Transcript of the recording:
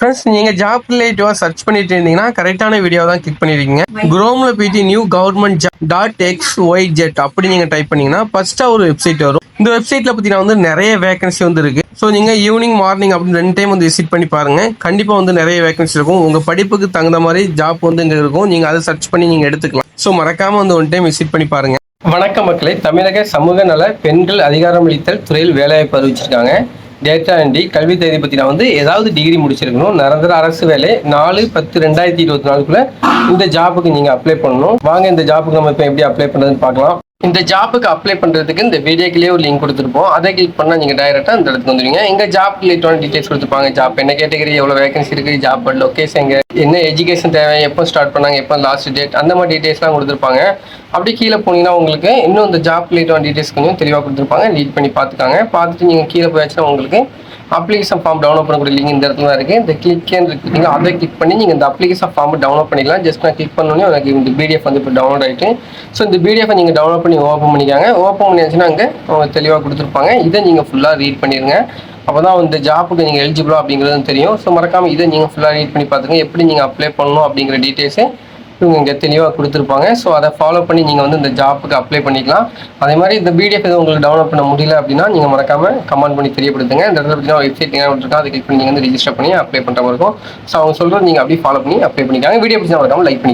Friends நீங்கள் job ரிலேட்டிவாக search பண்ணிட்டு இருந்தீங்கன்னா கரெக்டான வீடியோ தான் கிளிக் பண்ணிருக்கீங்க. குரோமில் போயிட்டு new government job dot X Y Z அப்படி நீங்கள் டைப் பண்ணீங்கன்னா ஃபர்ஸ்ட்டாக ஒரு வெப்சைட் வரும். இந்த வெப்சைட்டில் பார்த்தீங்கன்னா வந்து நிறைய வேகன்சி வந்து இருக்கு. ஸோ நீங்கள் ஈவினிங் மார்னிங் அப்படின்னு ரெண்டு டைம் வந்து விசிட் பண்ணி பாருங்க. கண்டிப்பாக வந்து நிறைய வேகன்சி இருக்கும். உங்கள் படிப்புக்கு தகுந்த மாதிரி ஜாப் வந்து இங்கே இருக்கும். நீங்கள் அதை சர்ச் பண்ணி நீங்கள் எடுத்துக்கலாம். ஸோ மறக்காமல் வந்து ஒன் டைம் விசிட் பண்ணி பாருங்க. வணக்க மக்களை. தமிழக சமூக நல பெண்கள் அதிகாரமளித்தல் துறையில் வேலைவாய்ப்பு அறிவிச்சிருக்காங்க. டேட்டா கல்வி தகுதி பற்றினா வந்து ஏதாவது டிகிரி முடிச்சிருக்கணும். நிரந்தர அரசு வேலை. நாலு பத்து ரெண்டாயிரத்தி இருபத்தி நாலுக்குள்ள இந்த ஜாபுக்கு நீங்கள் அப்ளை பண்ணணும். வாங்க இந்த ஜாபுக்கு நம்ம இப்போ எப்படி அப்ளை பண்ணுறதுன்னு பார்க்கலாம். இந்த ஜாப்புக்கு அப்ளை பண்ணுறதுக்கு இந்த வீடியோக்கிலேயே ஒரு லிங்க் கொடுத்துருப்போம். அதை கிளிக் பண்ணால் நீங்கள் டைரெக்டாக அந்த இடத்துக்கு வந்துடுவீங்க எங்கள் ஜாப் ரிலேட்டான டீடைல்ஸ் கொடுத்துருப்பாங்க ஜாப் என்ன கேட்டகரி எவ்வளோ வேகன்சி இருக்குது ஜாப் லொக்கேஷன் எங்க என்ன எஜுகேஷன் தேவை எப்போ ஸ்டார்ட் பண்ணாங்க எப்போ லாஸ்ட் டேட் அந்த மாதிரி டீட்டெயில்ஸ்லாம் கொடுத்துருப்பாங்க. அப்படி கீழே போனீங்கன்னா உங்களுக்கு இன்னும் இந்த ஜாப் ரிலேட்டான டீடைல்ஸ் கொஞ்சம் தெளிவாக கொடுத்துருப்பாங்க லீட் பண்ணி பார்த்துக்காங்க. பார்த்துட்டு நீங்கள் கீழே போயாச்சுன்னா உங்களுக்கு அப்ளிகேஷன் ஃபார்ம் டவுன்லோட் பண்ணக்கூடிய லிங்க் இந்த இடத்துல தான் இருக்குது இந்த கிளிக்கேன்னு இருக்கீங்க நீங்கள் அதை கிளிக் பண்ணி நீங்கள் இந்த அப்ளிகேஷன் ஃபார்ம் டவுன்லோட் பண்ணிக்கலாம். ஜஸ்ட் நான் கிளிக் பண்ணோன்னே எனக்கு இந்த பிடிஎஃப் வந்து இப்போ டவுன்லோட் ஆகிட்டு ஸோ இந்த பிடிஎஃப் நீங்கள் டவுன்லோட் பண்ணி ஓப்பன் பண்ணிக்காங்க. ஓப்பன் பண்ணியாச்சுன்னா அங்கே அவங்க தெளிவாக கொடுத்துருப்பாங்க. இதை நீங்கள் ஃபுல்லாக ரீட் பண்ணிடுங்க அப்போ தான் இந்த ஜாப்புக்கு நீங்கள் எலிஜிபிளா அப்படிங்கிறது தெரியும். ஸோ மறக்காமல் இதை நீங்கள் ஃபுல்லாக ரீட் பண்ணி பார்த்துங்க எப்படி நீங்கள் அப்ளை பண்ணணும் அப்படிங்கிற டீட்டெயில்ஸு இவங்க இங்கே தெளிவாக கொடுத்துருப்பாங்க. ஸோ அதை ஃபாலோ பண்ணி நீங்கள் வந்து இந்த ஜாப்புக்கு அப்ளை பண்ணிக்கலாம். அதே மாதிரி இந்த பிடிஎஃப் எதுவும் உங்களுக்கு டவுன்லோட் பண்ண முடியல அப்படின்னா நீங்கள் மறக்காமல் கமெண்ட் பண்ணி தெரியப்படுத்துங்க. இந்த இடத்துல பார்த்தீங்கன்னா வெப்சைட் நீங்கள் இருக்கா அதை கிளிக் பண்ணி நீங்கள் வந்து ரிஜிஸ்டர் பண்ணி அப்ளை பண்ணுற மாதிரி இருக்கும். ஸோ அவங்க சொல்கிறது நீங்கள் அப்படியே ஃபாலோ பண்ணி அப்ளை பண்ணிக்காங்க வீடியோ பிடிச்சா மறக்காமல் லைக் பண்ணி